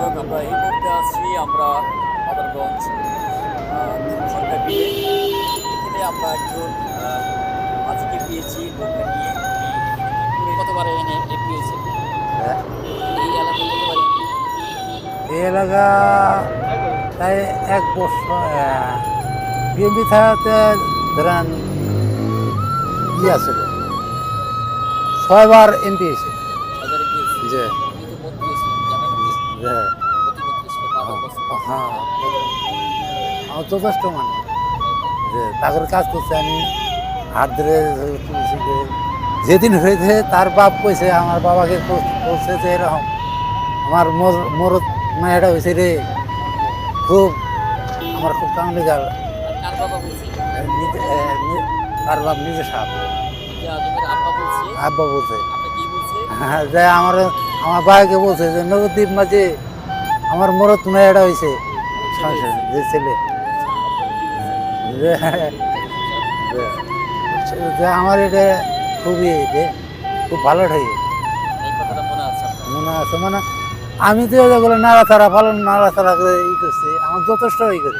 দর্শক আমরা এই মুহূর্তে আছি আমরা মাদারগঞ্জ সরকার বিলে এখানে আমরা একজন আজকে পেয়েছি নৌকা নিয়ে উনি এনে পেয়েছে? এই এলাকায় কতবার এই এলাকা তাই এক বছর বিএমপি থাকাতে ধরেন ই আছে। ছয়বার এমপি সরকারে পেয়েছে যে হ্যাঁ আমার যথেষ্ট মানে যে তাদের কাজ করছে আমি হাত ধরে যেদিন হয়েছে তার বাপ কইছে আমার বাবাকে বলছে যে এরকম আমার মোর- মরদ মায়েরা হয়েছে রে খুব আমার খুব কামড়ে গেল তার বাপ নিজে সাপ আব্বা বলছে। হ্যাঁ যে আমার আমার ভাইকে বলছে যে নবদ্বীপ মাঝে আমার মরদ মায়েরা হয়েছে যে ছেলে। যে আমার এটা খুবই এটা খুব ভালো ঠাই। মনে আছে মনে আমি তো এগুলো নাড়াচাড়া ভালো নাড়াচাড়া করে ই করছি আমার যথেষ্ট ই করে।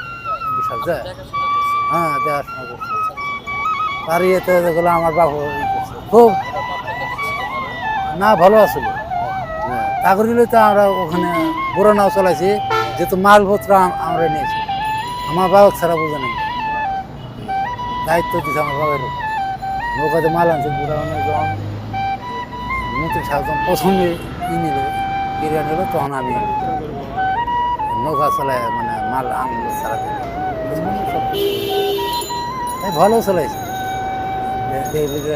হ্যাঁ দেখাশোনা করছি। তার ইয়েতে আমার বাবু ই করছে। খুব এটা? না ভালো আসলো তা করিলে তো আমরা ওখানে বড় নাও চালাইছি, যেহেতু মালপত্র আমরা নিয়েছি। আমার বাবা ছাড়া বোঝা নেই। দায়িত্ব দিচ্ছে আমার বাবার নৌকাতে মাল আনছে, বুড়া যখন মন্ত্রী সাহেব যখন প্রথমে ই নিল, বিরিয়ানি নিল, তখন আমি নৌকা চালাই মানে মাল আনলো ছাড়া তাই ভালো চালাইছে।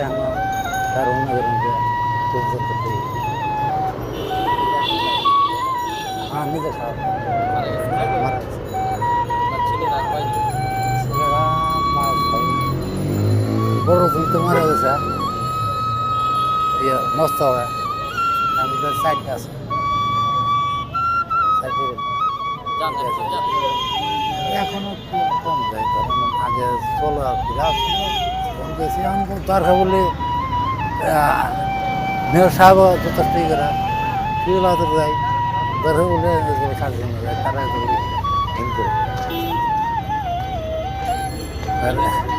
আমার তার অন্য ধরনের তো মারা গেছে ইয়ে মস্ত হয় আমি তো সাইডটা আছে। এখন যান। এখনও খুব কম যায় তখন আগে ষোলো বিরাট কম গেছি। এখন দরকার বলে মেয়র সাহেব যথেষ্ট ই করা। সেগুলো তো যায়। দরকার বলে কাজ যায়। তারা আর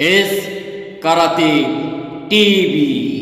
এস কারাতে টিভি।